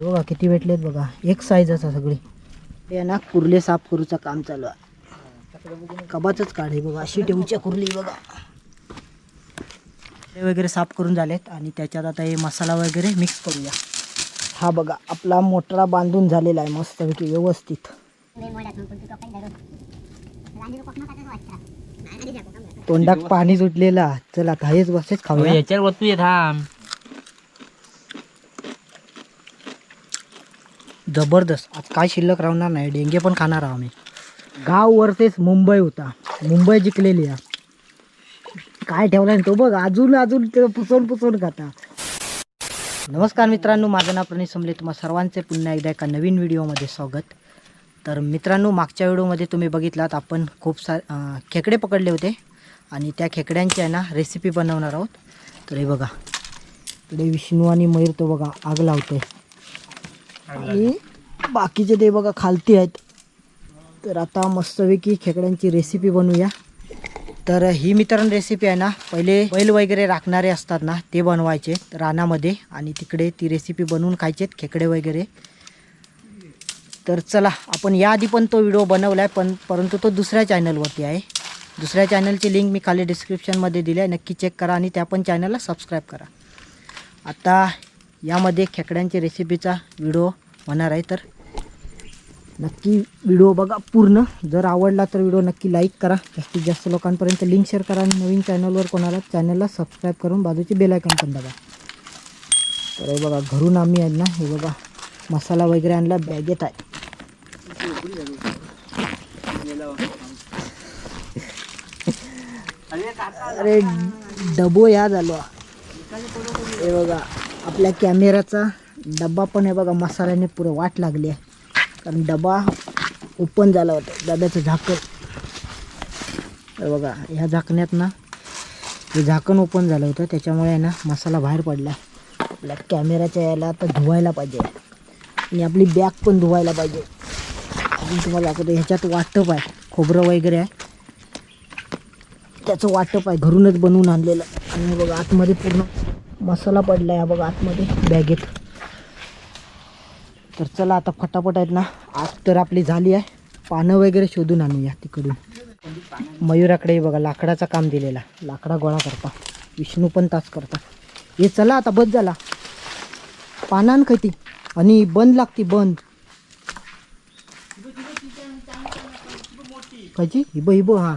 बघा किती भेटलेत बघा. एक साईजच आहे सगळी. हे ना कुर्ले साफ करूचं काम चालू आहे. कबाचच काढे बघा अशी ठेवच्या कुर्ली बघा. हे वगैरे साफ करून झालेत आणि त्याच्यात आता हे मसाला वगैरे मिक्स करूया. हा बघा आपला मोटरा बांधून झालेला आहे मस्तपैकी व्यवस्थित. तोंडात पाणी सुटलेला चला आता हेच बसेच खाऊया. याच्यावर वस्तू येत थांब. जबरदस्त. आज काय शिल्लक राहणार नाही. डेंगे पण खाणार आहोत आम्ही. गाव वरतेच मुंबई होता. मुंबई जिंकलेली आहे. काय ठेवला तो बघ. अजून अजून ते पुसवून पुसवून खाता. नमस्कार मित्रांनो. माझं नाव प्रणित समले. तुम्हा सर्वांचे पुन्हा एकदा एका नवीन व्हिडिओमध्ये स्वागत. तर मित्रांनो मागच्या व्हिडिओमध्ये तुम्ही बघितलात आपण खूप सारे खेकडे पकडले होते. आणि त्या खेकड्यांची आहे ना रेसिपी बनवणार आहोत. तर हे बघा. इकडे विष्णू आणि मयूर तो बघा आग लावतोय. आणि बाकीचे ते बघा खालती आहेत. तर आता मस्तपैकी खेकड्यांची रेसिपी बनवूया. तर ही मित्रांनो रेसिपी आहे ना पहिले बैल वगैरे राखणारे असतात ना ते बनवायचे रानामध्ये आणि तिकडे ती रेसिपी बनवून खायचेत खेकडे वगैरे. तर चला आपण याआधी पण तो व्हिडिओ बनवला आहे पण परंतु तो दुसऱ्या चॅनलवरती आहे. दुसऱ्या चॅनलची लिंक मी खाली डिस्क्रिप्शनमध्ये दिली आहे नक्की चेक करा आणि त्या पण चॅनलला सबस्क्राईब करा. आता यामध्ये खेकड्यांची रेसिपीचा व्हिडिओ होणार आहे तर. नक्की व्हिडिओ बघा पूर्ण. जर आवडला तर व्हिडिओ नक्की लाईक करा. जास्तीत जास्त लोकांपर्यंत लिंक शेअर करा. आणि नवीन चॅनलवर कोणाला चॅनलला सबस्क्राईब करून बाजूची बेल पण दाबा. तर हे बघा घरून आम्ही आहे ना हे बघा मसाला वगैरे आणला बॅगेत आहे. अरे डबो या झालो. हे बघा आपल्या कॅमेराचा डबा पण हे बघा मसाल्याने पुरं वाट लागली आहे. कारण डबा ओपन झाला होता डब्याचं झाकण. तर बघा ह्या झाकण्यात ना हे झाकण ओपन झालं होतं त्याच्यामुळे आहे ना मसाला बाहेर पडला आपल्या कॅमेराच्या याला आता धुवायला पाहिजे. आणि आपली बॅग पण धुवायला पाहिजे. अजून तुम्हाला दाखवतो ह्याच्यात वाटप आहे खोबरं वगैरे आहे. त्याचं वाटप आहे घरूनच बनवून आणलेलं. आणि बघा आतमध्ये पूर्ण मसाला पडला आहे बघा आतमध्ये बॅगेत. तर चला आता फटाफट आहेत ना. आज तर आपली झाली आहे. पानं वगैरे शोधून आणूया तिकडून. मयुराकडे बघा लाकडाचं काम दिलेला. लाकडा गोळा करता. विष्णू पण तास करता. हे चला आता बंद झाला. पानान खती. आणि बंद लागती बंद. खायची हिब हिबो हां.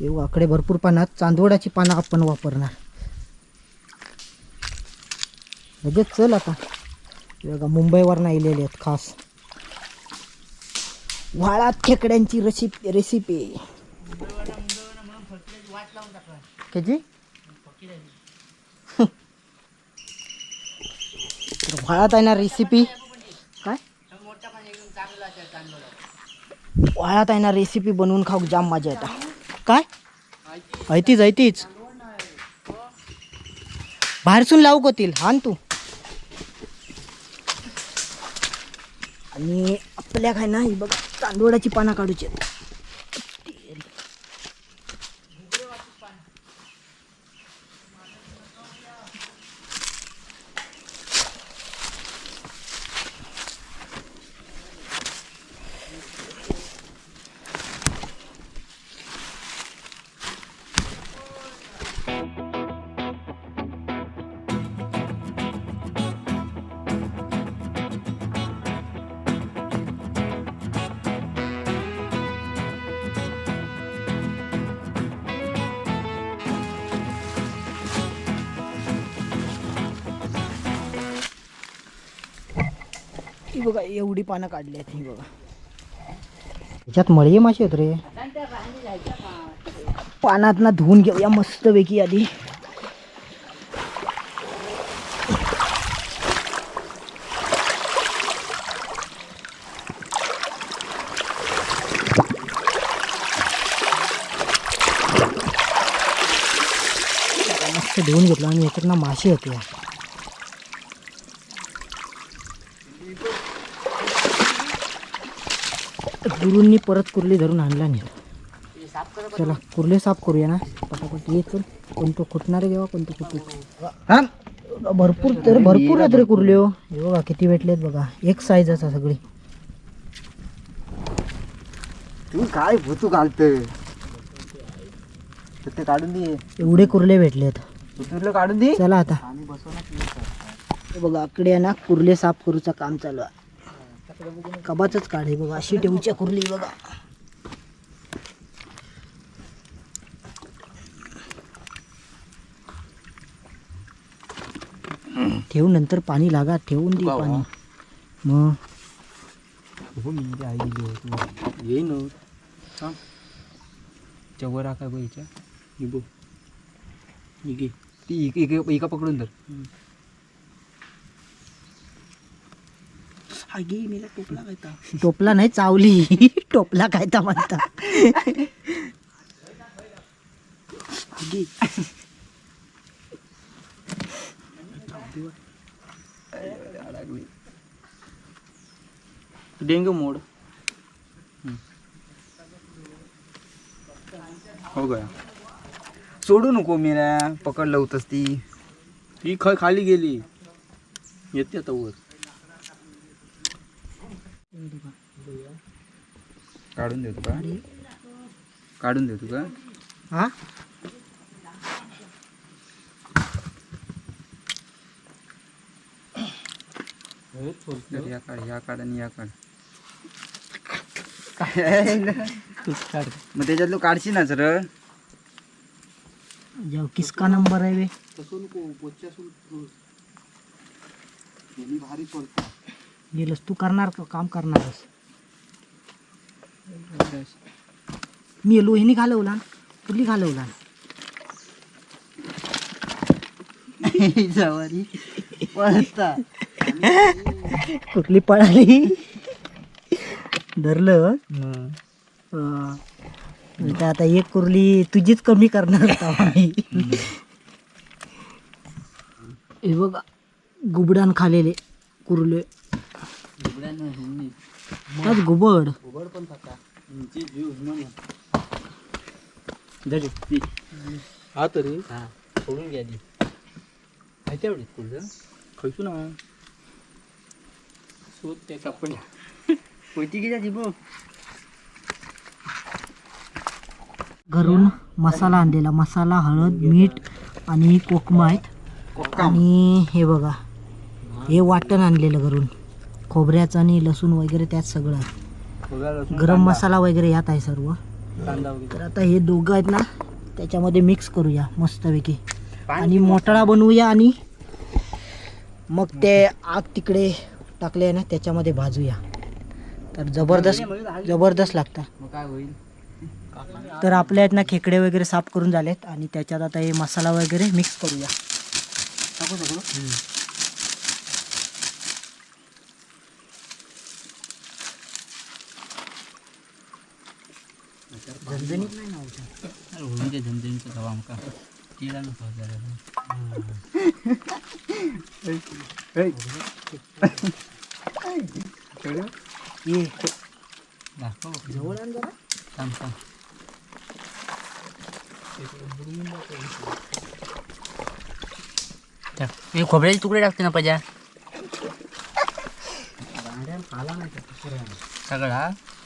येऊ आकडे भरपूर पानात चांदवडाची पानं आपण वापरणार. लगेच चल आता. बघा मुंबईवर इलेले आहेत खास. व्हाळात खेकड्यांची रेसिपी रेसिपी कधी तर व्हाळात आहे ना रेसिपी काय? व्हाळात आहे ना रेसिपी बनवून खाऊ जाम मजा येतात काय? ऐतीच ऐतीच. बाहेरसून लावू कोतील हान तू. आणि खायना. ना ही बघ तांदूळाची पानं काढूची बघा एवढी पानं काढली आहेत ही बघा. त्याच्यात मळी माशी आहेत रे? पानात ना धुवून घेऊया मस्तपैकी आधी. मस्त धुवून घेतलं आणि याच्यात ना माशी होती गुरूंनी परत कुर्ली धरून आणला नाही चला कुर्ले साफ करूया ना. पटापट ये चल. कोणतं फुटणारे जेव्हा कोणतं बघा भरपूर तर भरपूर आहेत रे कुर्ले हो. हे बघा किती भेटलेत बघा. एक साईज असा सगळी. तू काय भूतू घालतोय? ते काढून दे. एवढे कुर्ले भेटलेत तुला काढून दे. चला आता. बघा आहे ना कुर्ले साफ करूचं काम चालू आहे. कबाचच काढ हे बघा अशी ठेवूच्या कुर्ली बघा. ठेवून नंतर पाणी लागा ठेवून दे पाणी. मग. हो मी ते आई दिली होती. येई न. थांब. चवर काय बघितल्या निबो इके ती इके पकडून धर. हा गे मेला टोपला काय टोपला नाही चावली. टोपला काय तर म्हणता. गे डेंग्यू मोड. हो गया. सोडू नको मेरा. पकडलं होतस ती. ही खय खाली गेली. येते आता वर. काढून देतो का? काढून देतो का? हा? या काढ या काढ आणि या काढ. मग त्याच्यातलं काढशी ना सर जाऊ किसका नंबर आहे वे भारी पडतो गेलस तू करणार का काम करणारस? मी येलो ह्यानी घालवला कुठली घालवला. जवारी पळता. कुठली पळाली? धरलं. आता एक कुर्ली तुझीच कमी करणार हे बघा गुबडान खालेले कुर्ले. हा तरी. सोडून गेली माहिती आवडत कुठं खयचू ना. शोध त्या सापडल्या कोयती की जाती बघ घरून मसाला आणलेला. मसाला हळद मीठ आणि कोकमा आहेत. आणि हे बघा. हे वाटण आणलेलं घरून. खोबऱ्याचं आणि लसूण वगैरे त्यात सगळं आहे. गरम मसाला वगैरे यात आहे सर्व. तर आता हे दोघं आहेत ना त्याच्यामध्ये मिक्स करूया मस्तपैकी. आणि मोटाळा बनवूया आणि मग ते आग तिकडे टाकले आहे ना त्याच्यामध्ये भाजूया. तर जबरदस्त जबरदस्त लागतं. तर आपल्या आहेत ना खेकडे वगैरे साफ करून झालेत आणि त्याच्यात आता हे मसाला वगैरे मिक्स करूया. टाकू झणझणीत नाही ना होऊन आमका तिला नको ये दाखव जवळ आण जरा थांब थांब हे खोबऱ्याचे तुकडे टाकते ना पाहिजे सगळा?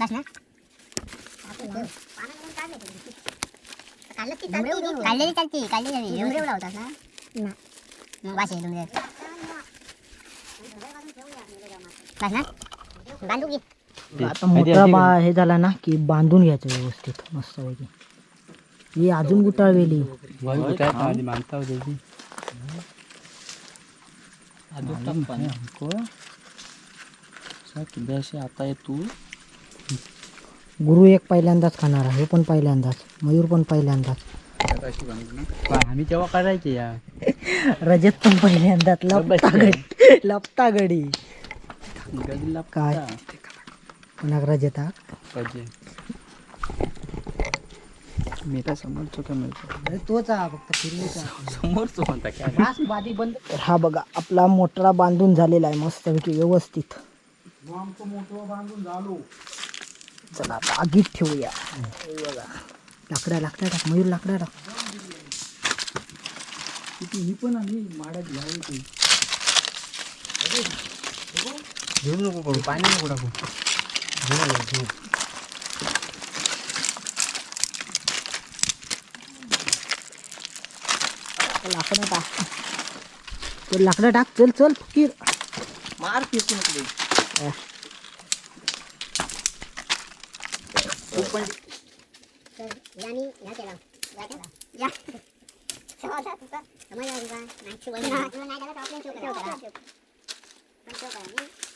मोठा. काढलेली चालती काढलेली डोंगरे लावतात ना. मग वाशे डोंगरे बस ना. बांधू की आता मोठा बा हे झाला ना की बांधून घ्यायचं व्यवस्थित मस्तपैकी. ही अजून गुटाळलेली. होती आता तू? गुरु एक पहिल्यांदाच खाणार आहे हे पण पहिल्यांदाच मयूर पण पहिल्यांदाच. आम्ही तेव्हा करायचे या. रजत पण पहिल्यांदाच लपता गडी लपता गडी. गदीला काय? पुन्हा रजत हा? पाहिजे मी काय समोरचो का मिळतो अरे तोच हा फक्त समोरचो म्हणता काय? बादी हा बघा आपला मोटरा बांधून झालेला आहे मस्तपैकी व्यवस्थित. चला आता आगीत ठेवूया. हे बघा. लाकडा लाकडा टाक मयूर लाकडा टाक. किती ही पण आम्ही माडा घ्यावी ती. घेऊ नको करू. पाणी नको टाकू. घेऊ घेऊ लाकडा टाक चल लाकडा टाक चल चल फकीर मार फेकू नको तर यानी ह्या केला या केला या समजला तुका समजला तुका नाही शिवाय नाही तुला नाही झालं तर आपल्याला शिव करा पण शिव करा मी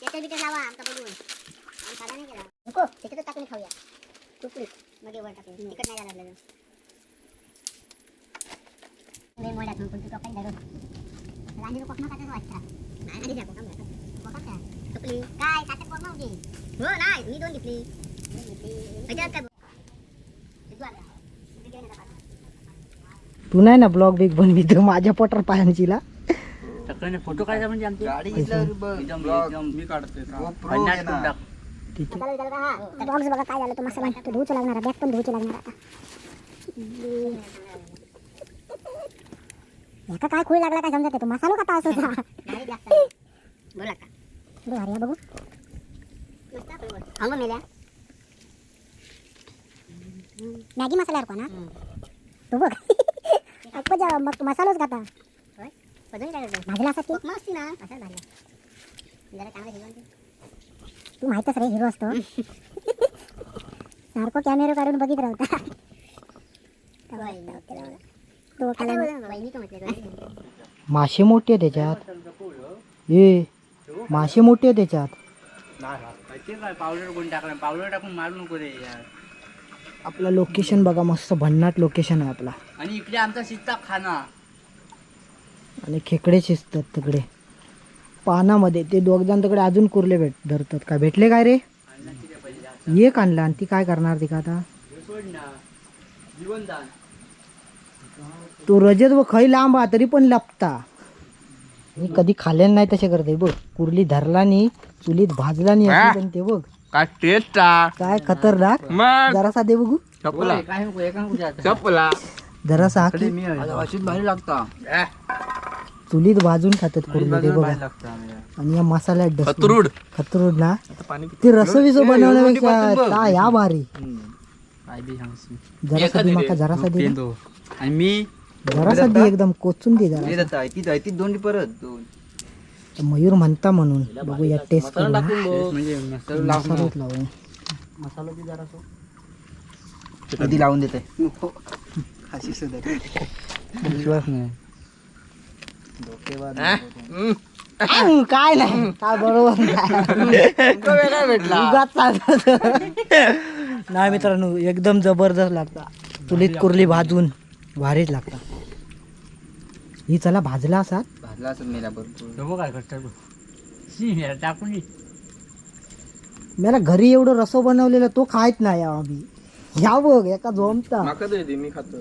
त्याच्या बिटर लावा आमका बघून आम्ही साधा नाही केला नको टाकून खाऊया. तुकडीत मग वर टाकून. तिकट नाही झालं आपल्याला लय मोड्यात मग पण तू टोकाय धरून रांजीला कोकमा काटायचं वाटतं नाही आधी द्या कोकम कोकम काय तुकली काय काटत कोकमा होती हो नाही मी दोन घेतली दोन घेतली ह्याच्यात काय शिजवा आता. शिजू दे ना आता. तू नाही ना ब्लॉग बिग बनवित माझ्या पोटर पायांचीला सकाळी फोटो काढायचा म्हणजे आमचे गाडी एकदम ब्लॉग एकदम मी काढते भन्नाट करून टाक. मसाला विचारला का? हा. तर बॉक्स बघा काय झालं तो मसाला तो धुवूच लागणार बॅग पण धुवूच लागणार आता एका काय खुळी लागला काय समजत. तो मसाला का असं बोला का भारी आहे बघू. अंग मेल्या? मॅगी मसाला यार कोणा? तो बघ. अप्पा जा मग तू मसालाच खाता. भाजला असत की? मस्ती ना. असा भाजला? जरा चांगला दे. तू माहितच रे हिरो असतो. सारखं कॅमेरा काढून बघित राहता मासे मोठे त्याच्यात. ए मासे मोठे त्याच्यात. आपलं लोकेशन बघा मस्त भन्नाट लोकेशन आहे आपला. आणि इकडे आमचा शिस्ता खाना. आणि खेकडे शिजतात तिकडे. पानामध्ये ते दोघ जण तिकडे अजून कुर्ले भेट धरतात. काय भेटले काय रे? एक आणला आणि ती काय करणार ती का आता हे सोड ना जीवनदान तो रजत व खै लांब हा तरी पण लपता. मी कधी खाल्लेलं नाही तसे करते बघ. कुर्ली धरला नी चुलीत भाजला नी अशी पण ते बघ. काय टेस्ट काय खतरनाक? मग? जरासा दे बघू. चपला. जरासा हा की? आता अशीच भारी लागता. चुलीत भाजून खातात कुर्ली ते बघा. आणि या मसाल्यात. खतरूड. खतरूड ना? ते रसविस बनवण्यापेक्षा ता या भारी. जरासा दे माका जरासा दे आणि मी जरासा दे एकदम कोचून दे जरा ती दोन परत दोन. मयूर म्हणता म्हणून बघूया टेस्ट करू ना. म्हणजे मसाला लावून मसालाच लावू मसाला बी जरा कधी लावून देते. विश्वास नाही. हं, काय नाही. काय बरोबर नाही. उगाच चालतं. नाही मित्रांनो एकदम जबरदस्त लागता. चुलीत कुर्ली भाजून भारीच लागता. ही चला भाजला असा. भाजला मेला भरपूर. तो काय करतात शी यार टाकून दे. मला घरी एवढं रसो बनवलेला तो खायत नाही आम्ही. या बघ एका झोमता माका दे दे, मी खातो.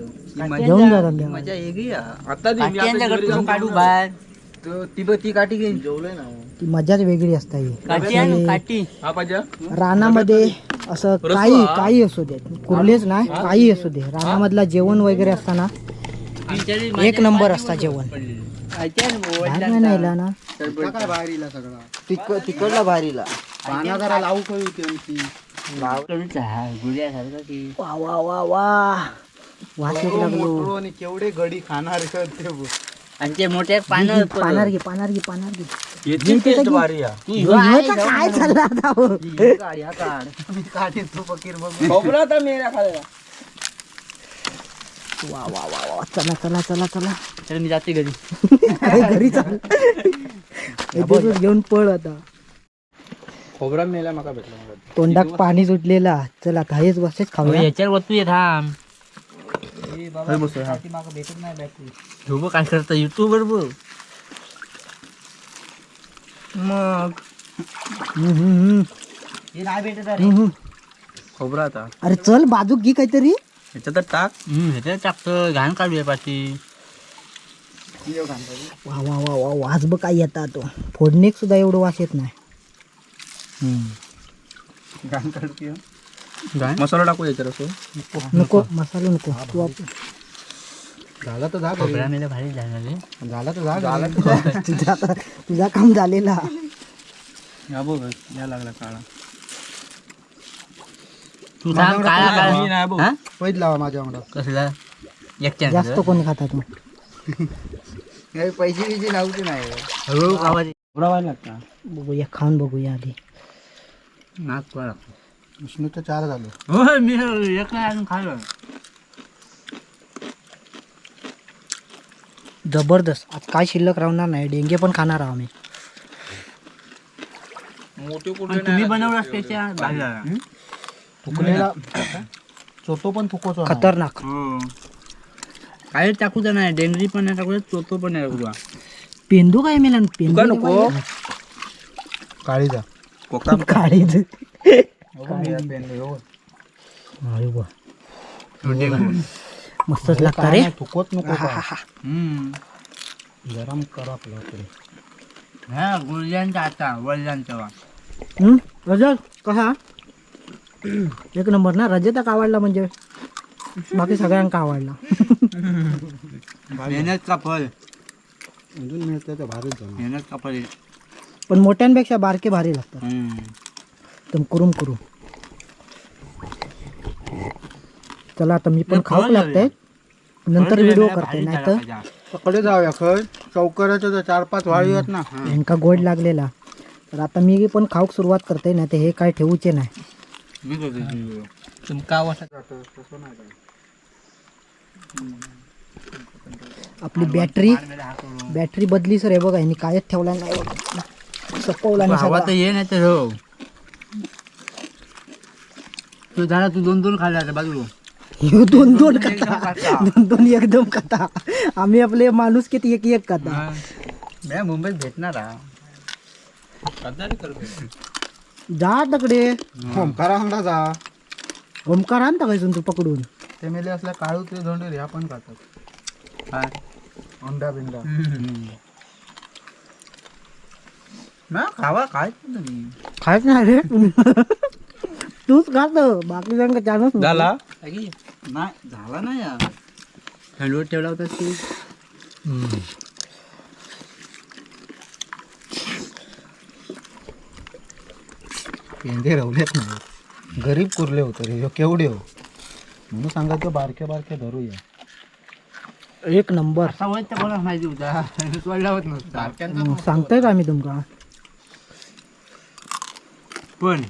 घेऊन जा. मजा वेगळी हा. आता दे मी काठी आता आणल्या घरी का जाऊन तू काढू. बाहेर. तो ती बघ ती काठी घेईन जेवलंय ना. ती मजाच वेगळी असता ही. काठी आणू काठी. हा पाहिजे. रानामध्ये असं काही काही असू दे कुर्लेच नाही काही असू दे. रानामधला जेवण वगैरे असताना एक नंबर असता जेवण. बाहेर नाही नेला ना काय बाहेरीला सगळा. तिकडला बाहेरीला. पाना जरा लावू होती आमची. वा वा वा वा. वास येऊ लागलो. मोटरो आणि केवढे गडी खाणार का ते बघ. आणि ते मोठे पानं पानार घे पानार घे पानार घे. याची टेस्ट भारी आहे. ह्यो काय चालला आता हो? मी काठी तू फकीर बघ खोबरा तर मेरा खायला वा वा वा वा. चला चला चला चला. तर मी जाते घरी. घरी चाल घेऊन पळ आता. खोबरा मेला मका भेटला. तोंडात पाणी सुटलेला. चला आता हेच बसेच खाऊया. याच्यावर वस्तू ये थांब. भेटत नाही बॅटरी. ध्रुव काय करता युट्यूबर बघ. मग. हे नाही भेटत अरे. खोबरा आता. अरे चल बाजूक घे काहीतरी. ह्याच्यात टाक. ह्याच्यात टाकतं घाण काढूया पाठी वा वा वा वा वास बघ काय येतात तो. फोडणीक सुद्धा एवढं वास येत नाही. घाण काढते मसाला टाकू याच्यात असं. नको मसाला नको. तू आप- झाला तर मेला भारी झाला झाला तर जा तुझा आता तुझा काम झालेला. या बघ या लागला काळा. तू सांग काळा काळा हा? पैद लावा माझ्या अंगडा कसला? एकट्यानं जास्त कोणी खाता तू. पैसे बिजे लावते नाही. हळूहळू बघूया खाऊन बघूया आधी. नाक पळा विष्णूचं चार झालं. मी एक खाल्लं. जबरदस्त. आज काय शिल्लक राहणार नाही. डेंगे पण खाणार आहोत आम्ही. आणि तुम्ही बनवला त्याच्या भाजीला. फुकलेला चोतो पण नाही. खतरनाक. हो. काय टाकूचा नाही. डेंगरी पण नाही टाकू चोतो पण नाही टाकूचा पेंदू काय मिळाला पेंदू नको. काळी जा. कोका काळीच मस्तच लागता रे. फुकोत नको? हम्म. गरम कर आपलं तरी. हा गुळल्यांचा आता वडिलांचा वा हम्म, रजत कसा? एक नंबर ना? रजत का आवडला म्हणजे? बाकी सगळ्यांका आवडला. मेहनत का फळ अजून मिळतं तर भारीच झालं. मेहनत का फळ पण मोठ्यांपेक्षा बारके भारी लागतात. हम्म. एकदम करून करू चला आता मी पण ते खाऊक फळ लागतंय नंतर व्हिडिओ भारी करते नाही तर. कडे जाऊया खर. चौकऱ्याच्या तर चार पाच वाळी आहेत ना. यांका गोड लागलेला. तर आता मी पण खाऊक सुरुवात करते नाही तर हे काय ठेवूचे नाही. वाटत आपली बॅटरी. बॅटरी बदली सर हे बघा यांनी कायच ठेवला नाही. सपवला नाही. ये नाही तर हो. तू झाला तू दोन दोन खाल्ला आता बाजू ह्यो दोन दोन एकदम कथा. दोन दोन एकदम कथा. आम्ही आपले माणूस किती एक एक कथा मी मुंबईत भेटणार. जा तकडे ओमकारा जा. ओमकार आणता काय तू पकडून? ते मेले असल्या काळू ते धोंडे ह्या पण खातात. हा. अंडा बिंडा. ना खावा काय तुम्ही. खायच नाही रे. तूच खात. बाकी जण चानच नाही. नाही झाला ना या हॅलो ठेवला होता तू. पेंदे रवलेत नाही गरीब कुरले होते रे ह्यो केवढे हो. म्हणून सांगायचं बारके बारके धरूया. एक नंबर. असा वय तर कोणाला माहिती होता सोडला होत नसता हम्म, सांगतोय का आम्ही तुमका. पण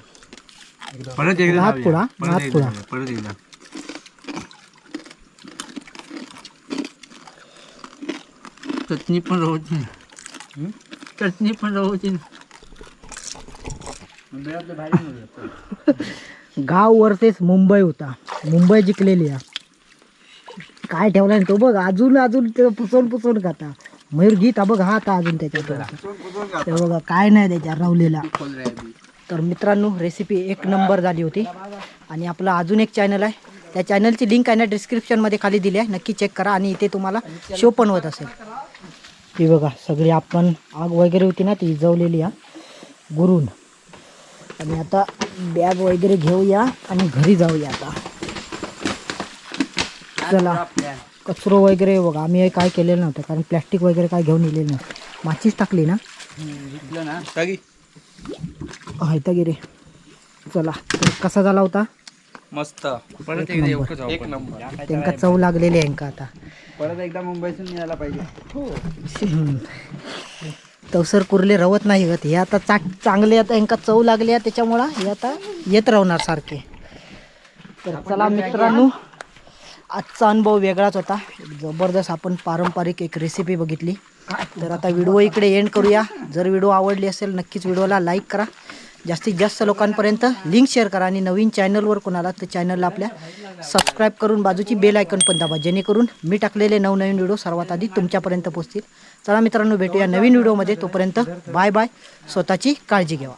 परत एकदा हात जाऊया. पुढा, परत हात एकदा पुढा. जाऊया, परत एकदा. चटणी पण राहूची. चटणी पण राहूची ना. मुंबईतलं भारी नव्हतं. गाव वर्सेस मुंबई होता. मुंबई जिंकलेली आहे. काय ठेवला तो बघ अजून अजून ते पुसवून पुसवून खाता. मयूर गीत हा बघ हा आता अजून त्याच्यात ते बघा काय नाही त्याच्या रावलेला. तर मित्रांनो रेसिपी एक नंबर झाली होती. आणि आपलं अजून एक चॅनल आहे. त्या चॅनलची लिंक आहे ना डिस्क्रिप्शनमध्ये खाली दिली आहे. नक्की चेक करा आणि इथे तुम्हाला शो पण होत असेल. ती बघा सगळी आपण आग वगैरे होती ना ती जवलेली आहे. गुरून. आणि आता बॅग वगैरे घेऊया आणि घरी जाऊया आता. चला कचरो वगैरे बघा. आम्ही काय केलेलं नव्हतं कारण प्लॅस्टिक वगैरे काय घेऊन येलेलं नव्हतं. माचीच टाकली ना? ना हैतागिरी. चला कसा झाला होता? मस्त. परत एकदा एक नंबर. त्यांका चव लागलेली आहे आता? परत एकदा मुंबईतून यायला पाहिजे. तवसर कुर्ले रवत नाही होत. हे आता चा चांगले आता यांका चव लागली आहे त्याच्यामुळं हे आता येत राहणार सारखे. तर चला मित्रांनो आजचा अनुभव वेगळाच होता. जबरदस्त आपण पारंपरिक एक रेसिपी बघितली. तर आता व्हिडिओ इकडे एंड करूया. जर व्हिडिओ आवडली असेल नक्कीच व्हिडिओला लाईक करा. जास्तीत जास्त लोकांपर्यंत लिंक शेअर करा आणि नवीन चॅनलवर कोणाला तर चॅनलला आपल्या सबस्क्राईब करून बाजूची बेल आयकन पण दाबा. जेणेकरून मी टाकलेले नवनवीन व्हिडिओ सर्वात आधी तुमच्यापर्यंत पोहोचतील. चला मित्रांनो भेटूया नवीन व्हिडिओमध्ये. तोपर्यंत बाय बाय. स्वतःची काळजी घ्यावा.